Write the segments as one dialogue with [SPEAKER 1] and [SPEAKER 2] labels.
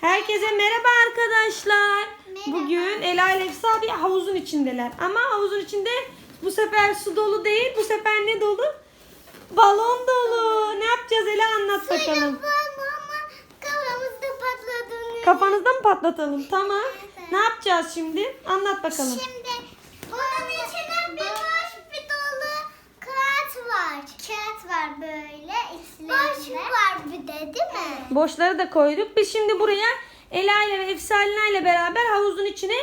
[SPEAKER 1] Herkese merhaba arkadaşlar.
[SPEAKER 2] Merhaba.
[SPEAKER 1] Bugün Ela ile Efsa bir havuzun içindeler. Ama havuzun içinde bu sefer su dolu değil. Bu sefer ne dolu? Balon dolu. Ne yapacağız Ela anlat bakalım.
[SPEAKER 2] ama kafamızda patladığını.
[SPEAKER 1] Kafanızda mı patlatalım? Tamam.
[SPEAKER 2] Evet.
[SPEAKER 1] Ne yapacağız şimdi? Anlat bakalım.
[SPEAKER 2] Şimdi bunun içinde bir boş bir dolu kağıt var. Kağıt var böyle. Boş var bir de değil mi?
[SPEAKER 1] Boşları da koyduk. Biz şimdi buraya Ela ile ve Efsalina ile beraber havuzun içine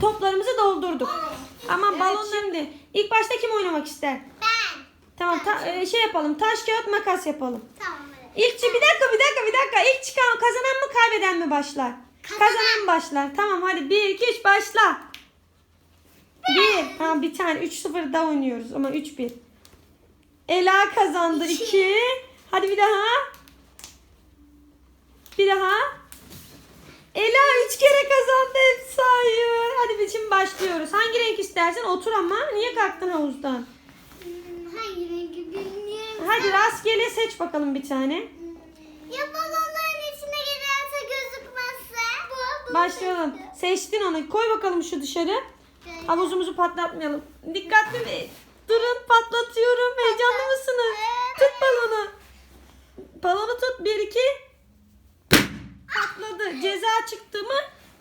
[SPEAKER 1] toplarımızı doldurduk. Ama
[SPEAKER 2] Evet,
[SPEAKER 1] balonların değil. İlk başta kim oynamak ister?
[SPEAKER 2] Ben.
[SPEAKER 1] Tamam ta- e, şey yapalım. Taş kağıt makas yapalım.
[SPEAKER 2] Tamam hadi.
[SPEAKER 1] İlk bir dakika bir dakika bir dakika. İlk çıkan kazanan mı kaybeden mi başlar?
[SPEAKER 2] Kazanan.
[SPEAKER 1] Kazanan başlar. Tamam hadi 1 2 3 başla. 1 Tamam bir tane 3 0 daha oynuyoruz ama 3 1. Ela kazandı
[SPEAKER 2] İki.
[SPEAKER 1] 2. Hadi bir daha. Bir daha. Ela 3 kere kazandı hep sayı. Hadi biz şimdi başlıyoruz. Hangi renk istersen otur ama. Niye kalktın havuzdan?
[SPEAKER 2] Hmm, Hangi rengi bilmiyorum.
[SPEAKER 1] Hadi rastgele seç bakalım bir tane.
[SPEAKER 2] Ya balonların içine girerse gözükmezse? Bu, bu
[SPEAKER 1] Başlayalım. Seçtin onu. Koy bakalım şu dışarı. Havuzumuzu patlatmayalım. Dikkatli mi? Durun patlatıyorum. Heyecanlı mısınız? Tut balonu. Balonu tut. Bir iki. Patladı. Ceza çıktı mı?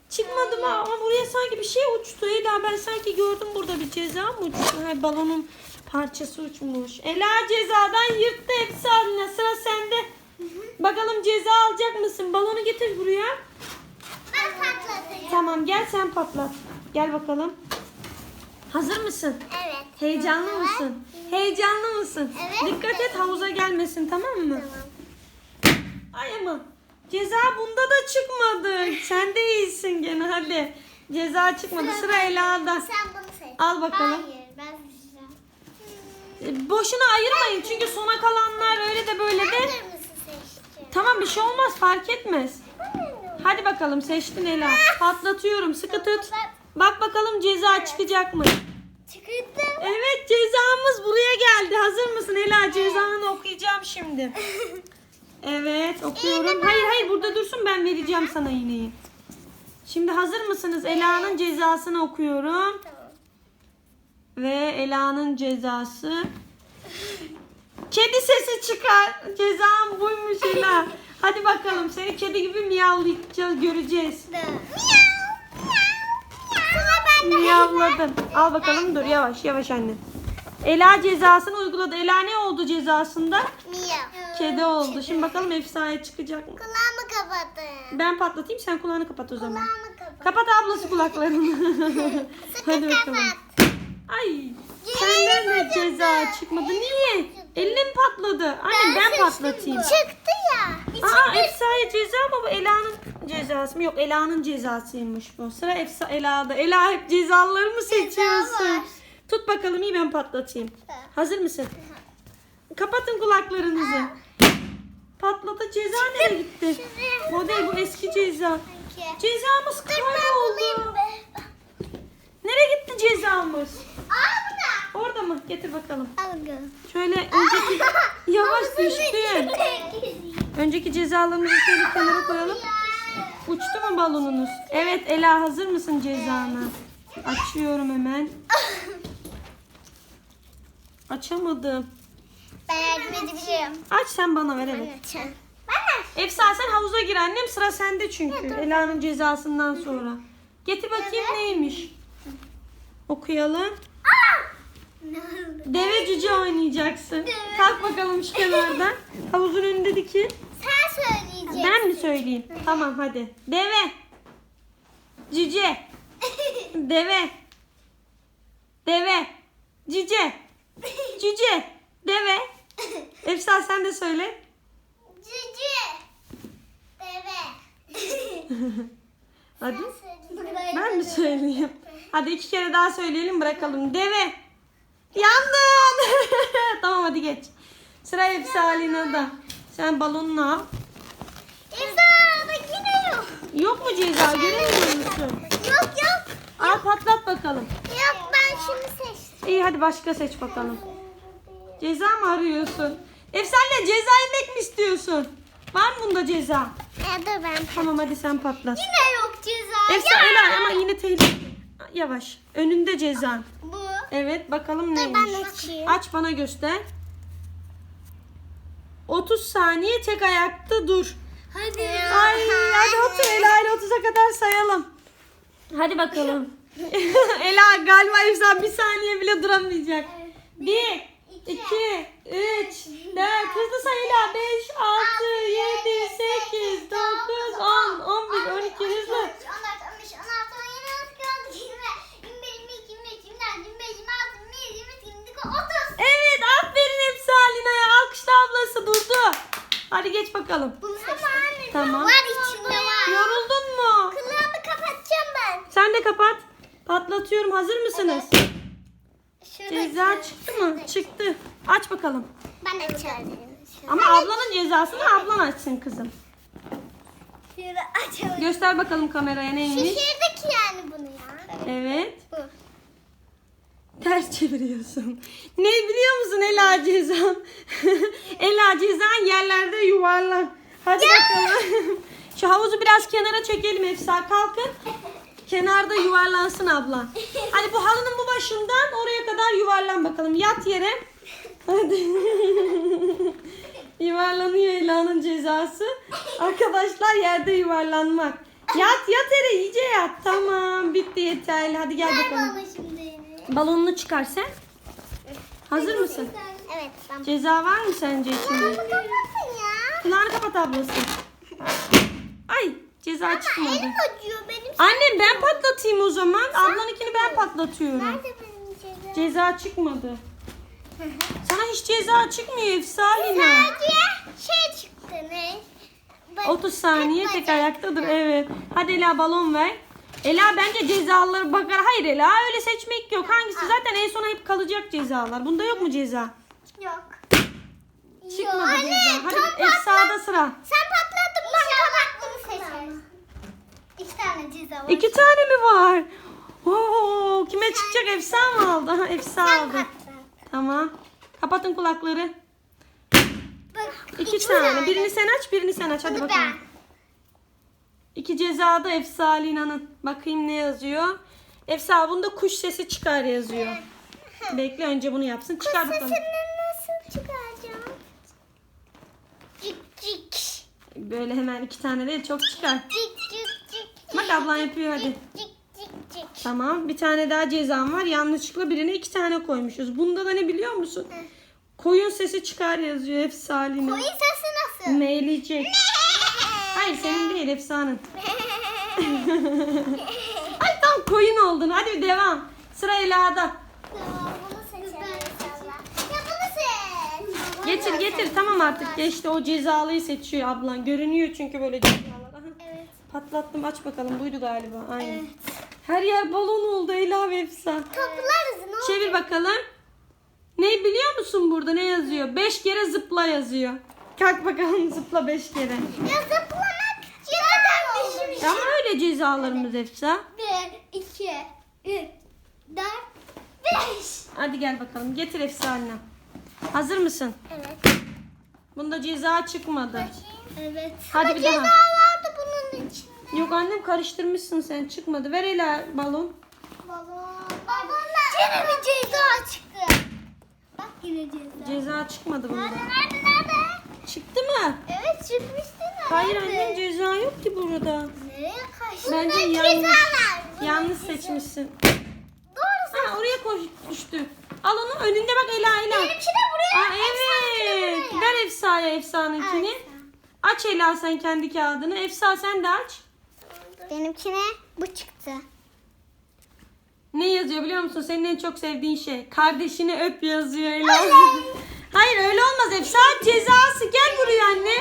[SPEAKER 1] Çıkmadı mı? Ama buraya sanki bir şey uçtu. Ela ben sanki gördüm burada bir ceza mı uçtu? Hay balonun parçası uçmuş. Ela cezadan yırttı hepsi haline. Sıra sende. Bakalım ceza alacak mısın? Balonu getir buraya.
[SPEAKER 2] Ben patlatacağım.
[SPEAKER 1] Tamam gel sen patlat. Gel bakalım. Hazır mısın?
[SPEAKER 2] Evet.
[SPEAKER 1] Heyecanlı
[SPEAKER 2] Evet.
[SPEAKER 1] mısın? Heyecanlı mısın?
[SPEAKER 2] Evet.
[SPEAKER 1] Dikkat et havuza gelmesin tamam mı?
[SPEAKER 2] Tamam.
[SPEAKER 1] Ay ama ceza bunda da çıkmadı. Sen de iyisin gene hadi. Ceza çıkmadı. Sıra Ela'da.
[SPEAKER 2] Sen bunu seç.
[SPEAKER 1] Al bakalım.
[SPEAKER 2] Hayır ben seçeceğim.
[SPEAKER 1] E, Boşuna ayırmayın çünkü sona kalanlar öyle de böyle de. Tamam bir şey olmaz fark etmez. Hadi bakalım seçtin Ela. Patlatıyorum sıkı tut. Bak bakalım ceza çıkacak mı?
[SPEAKER 2] Çıktı.
[SPEAKER 1] Evet cezamız buraya geldi. Hazır mısın Ela? Cezanı okuyacağım şimdi. Evet okuyorum. Hayır hayır burada dursun ben vereceğim sana iğneyi. Şimdi hazır mısınız? Ela'nın cezasını okuyorum.
[SPEAKER 2] Tamam.
[SPEAKER 1] Ve Ela'nın cezası. Kedi sesi çıkar. Cezam buymuş Ela. Hadi bakalım seni kedi gibi miyavlayacağız göreceğiz.
[SPEAKER 2] Miyav.
[SPEAKER 1] Miyavladın. Al bakalım dur yavaş yavaş anne. Ela cezasını uyguladı. Ela ne oldu cezasında?
[SPEAKER 2] Miyav.
[SPEAKER 1] Kedi oldu. Şimdi bakalım efsane çıkacak mı?
[SPEAKER 2] Kulağımı kapatın.
[SPEAKER 1] Ben patlatayım sen kulağını kapat o zaman.
[SPEAKER 2] Kulağımı kapat.
[SPEAKER 1] Kapat ablası kulaklarını. Hadi bakalım.
[SPEAKER 2] kapat.
[SPEAKER 1] Ay senden de ceza çıkmadı. Niye? Elin patladı? Anne ben,
[SPEAKER 2] seçtim
[SPEAKER 1] patlatayım.
[SPEAKER 2] Çıktı ya.
[SPEAKER 1] Aa efsane ceza mı bu? Ela'nın cezası mı? Yok Ela'nın cezasıymış bu. Sıra Efsa Ela'da. Ela hep cezaları mı seçiyorsun? Tut bakalım iyi ben patlatayım. Hazır mısın? Kapatın kulaklarınızı. Patladı ceza nereye gitti? Değil bu eski ceza. Cezamız kayboldu. Nereye gitti cezamız? Orada mı? Getir bakalım.
[SPEAKER 2] Al bakalım.
[SPEAKER 1] Şöyle önceki yavaş düştü. Önceki cezalarımızı şöyle kenara koyalım. Uçtu mu balonunuz? Evet Ela hazır mısın cezana? Açıyorum hemen. Açamadım.
[SPEAKER 2] Ben yardım edebilirim.
[SPEAKER 1] Aç sen bana ver evet. Efsa sen havuza gir annem sıra sende çünkü. Ela'nın cezasından sonra. Getir bakayım neymiş. Okuyalım. Deve cüce oynayacaksın. Kalk bakalım şu kenardan. Havuzun önünde dikil. Ben mi söyleyeyim? Tamam hadi. Deve. Cüce. Deve. Deve. Cüce. Cüce. Deve. Efsa sen de söyle.
[SPEAKER 2] Cüce. Deve.
[SPEAKER 1] Hadi. Ben mi söyleyeyim? Hadi iki kere daha söyleyelim bırakalım. Deve. Yandın. tamam hadi geç. Sıra Efsa Alina'da. Sen balonunu al.
[SPEAKER 2] İmza bak yine yok.
[SPEAKER 1] Yok mu ceza göremiyor musun?
[SPEAKER 2] Yok yok.
[SPEAKER 1] Al patlat bakalım.
[SPEAKER 2] Yok ben şimdi seçtim.
[SPEAKER 1] İyi hadi başka seç bakalım. Ceza mı arıyorsun? Efsane ceza yemek mi istiyorsun? Var mı bunda ceza?
[SPEAKER 2] Ya da ben
[SPEAKER 1] Tamam hadi sen patlat.
[SPEAKER 2] Yine yok ceza.
[SPEAKER 1] Efsa Ela ama yine tehlikeli. Yavaş. Önünde cezan.
[SPEAKER 2] Bu.
[SPEAKER 1] Evet bakalım
[SPEAKER 2] Dur
[SPEAKER 1] neymiş.
[SPEAKER 2] ben açayım.
[SPEAKER 1] Aç bana göster. 30 saniye tek ayakta dur.
[SPEAKER 2] Hadi.
[SPEAKER 1] Ay hadi otur Ela ile 30'a kadar sayalım. Hadi bakalım. Ela galiba Efsa bir saniye bile duramayacak. 1, 2, 3, 4, hızlı say Ela. 5, 6, 7, 8, 9, 10, 11, 12 hızlı.
[SPEAKER 2] 14, 15, 16, 17, 18, 20, 21, 22, 23, 24, 25, 26, 27, 28, 29, 30.
[SPEAKER 1] Evet aferin Efsa Alina'ya. Alkışla ablası durdu. Hadi geç bakalım.
[SPEAKER 2] Bunu seçtim.
[SPEAKER 1] Tamam.
[SPEAKER 2] Var içinde var.
[SPEAKER 1] Yoruldun mu?
[SPEAKER 2] Kulağımı kapatacağım ben.
[SPEAKER 1] Sen de kapat. Patlatıyorum. Hazır mısınız?
[SPEAKER 2] Şurada
[SPEAKER 1] Ceza çıktı mı? Çıktı. Aç bakalım.
[SPEAKER 2] Ben açarım.
[SPEAKER 1] Ama ablanın cezasını ablan açsın kızım.
[SPEAKER 2] Şurada açalım.
[SPEAKER 1] Göster bakalım kameraya neymiş.
[SPEAKER 2] Şişirdik yani bunu ya.
[SPEAKER 1] Evet.
[SPEAKER 2] Bu.
[SPEAKER 1] Ters çeviriyorsun. Ne biliyor musun Ela cezan? Ela cezan yerlerde yuvarlan. Hadi bakalım. Şu havuzu biraz kenara çekelim Efsa. Kalkın. Kenarda yuvarlansın ablan. Hadi bu halının bu başından oraya kadar yuvarlan bakalım. Yat yere. Hadi. Yuvarlanıyor Ela'nın cezası. Arkadaşlar yerde yuvarlanmak. Yat yat yere iyice yat. Tamam bitti yeterli. Hadi gel bakalım. Balonunu çıkar sen. Hazır mısın?
[SPEAKER 2] Evet tamam.
[SPEAKER 1] Ceza var mı sence içinde? Kulağını kapat ablası. Ay ceza çıkmadı.
[SPEAKER 2] Elim acıyor.
[SPEAKER 1] Annem ben patlatayım o zaman. Ablanınkini ben patlatıyorum.
[SPEAKER 2] Nerede benim cezam?
[SPEAKER 1] Ceza çıkmadı. Sana hiç ceza çıkmıyor Efsalina.
[SPEAKER 2] Sadece şey çıktı ne? Ben-
[SPEAKER 1] 30 saniye tek ayakta dur. Evet. Hadi Ela balon ver. Ela bence cezaları bakar. Hayır Ela öyle seçmek yok. Hangisi zaten en sona hep kalacak cezalar. Bunda yok mu ceza?
[SPEAKER 2] Yok.
[SPEAKER 1] Çıkmadı
[SPEAKER 2] Yok,
[SPEAKER 1] ceza. Hadi
[SPEAKER 2] tam
[SPEAKER 1] Efsa'da sıra.
[SPEAKER 2] Sen seçerim. İki tane ceza var.
[SPEAKER 1] İki tane mi var? Oo, kime çıkacak? Efsa mı aldı? Aha, Efsa
[SPEAKER 2] Sen
[SPEAKER 1] aldı. Tamam. Kapatın kulakları.
[SPEAKER 2] Bak,
[SPEAKER 1] İki, tane. Birini sen aç, birini sen aç. Hadi
[SPEAKER 2] Bunu
[SPEAKER 1] bakalım.
[SPEAKER 2] ben.
[SPEAKER 1] İki cezada Efsa Alina'nın. Bakayım ne yazıyor. Efsa bunda kuş sesi çıkar yazıyor. Bekle önce bunu yapsın. Çıkar bakalım.
[SPEAKER 2] Sesini nasıl çıkaracağım? Cik cik.
[SPEAKER 1] Böyle hemen iki tane değil çok çıkar.
[SPEAKER 2] Cik cik.
[SPEAKER 1] Bak ablan yapıyor hadi.
[SPEAKER 2] Cik cik cik.
[SPEAKER 1] Tamam bir tane daha cezam var. Yanlışlıkla birine iki tane koymuşuz. Bunda da ne biliyor musun? Koyun sesi çıkar yazıyor Efsa Alina.
[SPEAKER 2] Koyun sesi nasıl?
[SPEAKER 1] Meyleyecek. Hayır senin değil Efsa'nın. Ay tam koyun oldun. Hadi devam. Sıra Ela'da.
[SPEAKER 2] Tamam, bunu seçelim inşallah. Ya bunu seç.
[SPEAKER 1] Getir getir. Tamam artık geçti. O cezalıyı seçiyor ablan. Görünüyor çünkü böyle. Patlattım. Aç bakalım. Buydu galiba. Aynen. Her yer balon oldu Ela ve Efsa.
[SPEAKER 2] Toplarız ne olur?
[SPEAKER 1] Çevir bakalım. Ne biliyor musun burada? Ne yazıyor? Beş kere zıpla yazıyor. Kalk bakalım zıpla beş kere.
[SPEAKER 2] Ya zıplamak cezadan düşmüş.
[SPEAKER 1] Ama öyle cezalarımız Efsa.
[SPEAKER 2] Bir, iki, üç, dört, beş.
[SPEAKER 1] Hadi gel bakalım. Getir Efsane. Hazır mısın?
[SPEAKER 2] Evet.
[SPEAKER 1] Bunda ceza çıkmadı.
[SPEAKER 2] Evet.
[SPEAKER 1] Hadi
[SPEAKER 2] Ama
[SPEAKER 1] bir daha.
[SPEAKER 2] ceza vardı bunun içinde.
[SPEAKER 1] Yok annem karıştırmışsın sen. Çıkmadı. Ver Ela balon.
[SPEAKER 2] Balon. Yine bir ceza çıktı. Bak yine ceza.
[SPEAKER 1] Ceza çıkmadı bunda.
[SPEAKER 2] Nerede nerede nerede?
[SPEAKER 1] Çıktı mı?
[SPEAKER 2] Evet çıkmıştı nerede?
[SPEAKER 1] Hayır annem ceza yok ki burada.
[SPEAKER 2] Nereye kaçtı?
[SPEAKER 1] Bence
[SPEAKER 2] Bunda
[SPEAKER 1] yanlış.
[SPEAKER 2] ceza var. Bunda
[SPEAKER 1] Yanlış
[SPEAKER 2] ceza-
[SPEAKER 1] seçmişsin.
[SPEAKER 2] Doğru
[SPEAKER 1] Ha oraya koş düştü. Al onu önünde bak Ela Ela.
[SPEAKER 2] Benimki de buraya.
[SPEAKER 1] Aa, evet. Ver Efsa'ya Efsa'nınkini. Aç Ela sen kendi kağıdını. Efsa sen de aç.
[SPEAKER 2] Benimkine bu çıktı.
[SPEAKER 1] Ne yazıyor biliyor musun? Senin en çok sevdiğin şey. Kardeşini öp yazıyor Ela. Hayır öyle olmaz Efsa. Cezası. Gel buraya anne.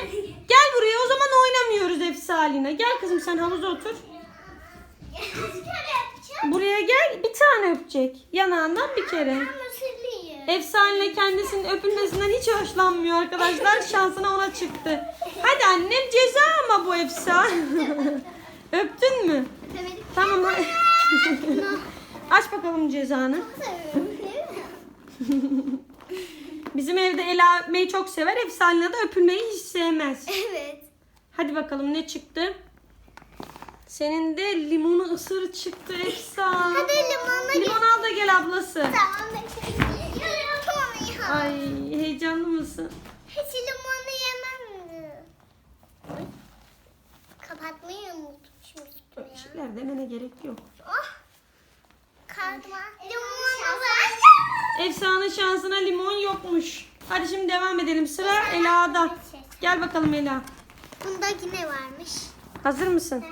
[SPEAKER 1] Gel buraya. O zaman oynamıyoruz Efsa Alina. Gel kızım sen havuza otur. Buraya gel. Bir tane öpecek. Yanağından bir kere. Efsane kendisinin öpülmesinden hiç hoşlanmıyor arkadaşlar. Şansına ona çıktı. Hadi annem ceza ama bu Efsa. Öptün mü? Tamam. hadi. Aç bakalım cezanı. Bizim evde Ela öpmeyi çok sever. Efsane de öpülmeyi hiç sevmez.
[SPEAKER 2] Evet.
[SPEAKER 1] Hadi bakalım ne çıktı? Senin de limonu ısır çıktı Efsa.
[SPEAKER 2] Hadi limonu
[SPEAKER 1] Limon al da gel ablası.
[SPEAKER 2] Tamam.
[SPEAKER 1] Ay heyecanlı mısın?
[SPEAKER 2] Hiç limonu yemem.
[SPEAKER 1] Şeyler demene gerek yok.
[SPEAKER 2] Oh. Var.
[SPEAKER 1] Efsa'nın şansına limon yokmuş. Hadi şimdi devam edelim. Sıra Ela'da. Gel bakalım Ela.
[SPEAKER 2] Bunda yine varmış.
[SPEAKER 1] Hazır mısın?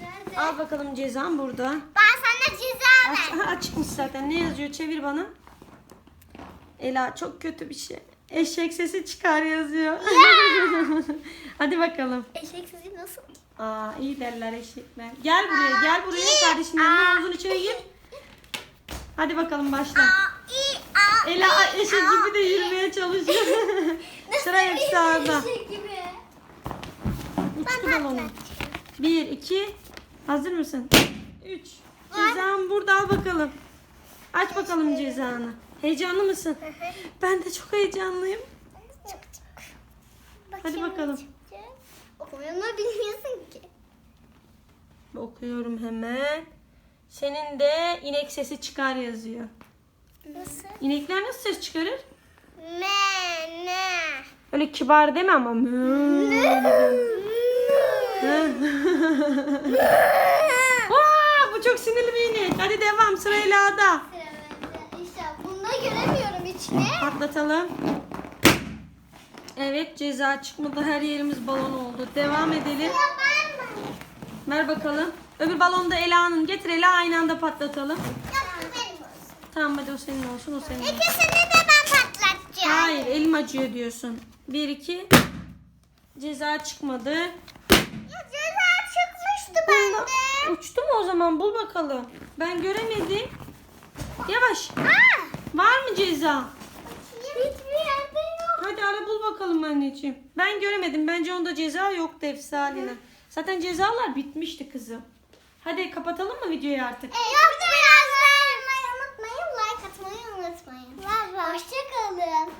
[SPEAKER 2] Nerede?
[SPEAKER 1] Al bakalım cezan burada.
[SPEAKER 2] Ben sana ceza
[SPEAKER 1] Aç,
[SPEAKER 2] ver.
[SPEAKER 1] ha, açıkmış zaten. Ne yazıyor? Çevir bana. Ela çok kötü bir şey. Eşek sesi çıkar yazıyor. Hadi bakalım.
[SPEAKER 2] Eşek sesi nasıl?
[SPEAKER 1] Aa iyi derler eşekler. Gel buraya gel buraya kardeşin yanına havuzun içine gir. Hadi bakalım başla. Ela eşek gibi de yürümeye çalışıyor. Sıra.
[SPEAKER 2] Eşek gibi.
[SPEAKER 1] Uçtu balonu. Bir, iki. Hazır mısın? Üç. Cezan burada al bakalım. Aç bakalım cezanı. Heyecanlı mısın? Ben de çok heyecanlıyım. Hadi bakalım.
[SPEAKER 2] Mı bilmiyorsun ki?
[SPEAKER 1] Okuyorum hemen. Senin de inek sesi çıkar yazıyor.
[SPEAKER 2] Nasıl?
[SPEAKER 1] İnekler nasıl ses çıkarır?
[SPEAKER 2] Me, ne?
[SPEAKER 1] Öyle kibar deme ama. mü. Vaa, bu çok sinirli bir inek. Hadi devam sıra Ela'da.
[SPEAKER 2] İşte bunda göremiyorum içine.
[SPEAKER 1] Patlatalım. Evet ceza çıkmadı. Her yerimiz balon oldu. Devam edelim. Ver bakalım. Öbür balonu da Ela'nın. Getir Ela aynı anda patlatalım.
[SPEAKER 2] Yok bu benim olsun.
[SPEAKER 1] Tamam hadi o senin olsun o senin olsun.
[SPEAKER 2] İkisini de ben patlatacağım.
[SPEAKER 1] Hayır elim acıyor diyorsun. Bir iki. Ceza çıkmadı.
[SPEAKER 2] Ya ceza çıkmıştı
[SPEAKER 1] Bunda
[SPEAKER 2] bende.
[SPEAKER 1] uçtu mu o zaman bul bakalım. Ben göremedim. Yavaş.
[SPEAKER 2] Aa!
[SPEAKER 1] Var mı ceza?
[SPEAKER 2] Hiçbir
[SPEAKER 1] Hadi ara bul bakalım anneciğim. Ben göremedim. Bence onda ceza yoktu Efsali'ne. Zaten cezalar bitmişti kızım. Hadi kapatalım mı videoyu artık?
[SPEAKER 2] Yok biraz vermeyi unutmayın. Like atmayı unutmayın. Hoşçakalın.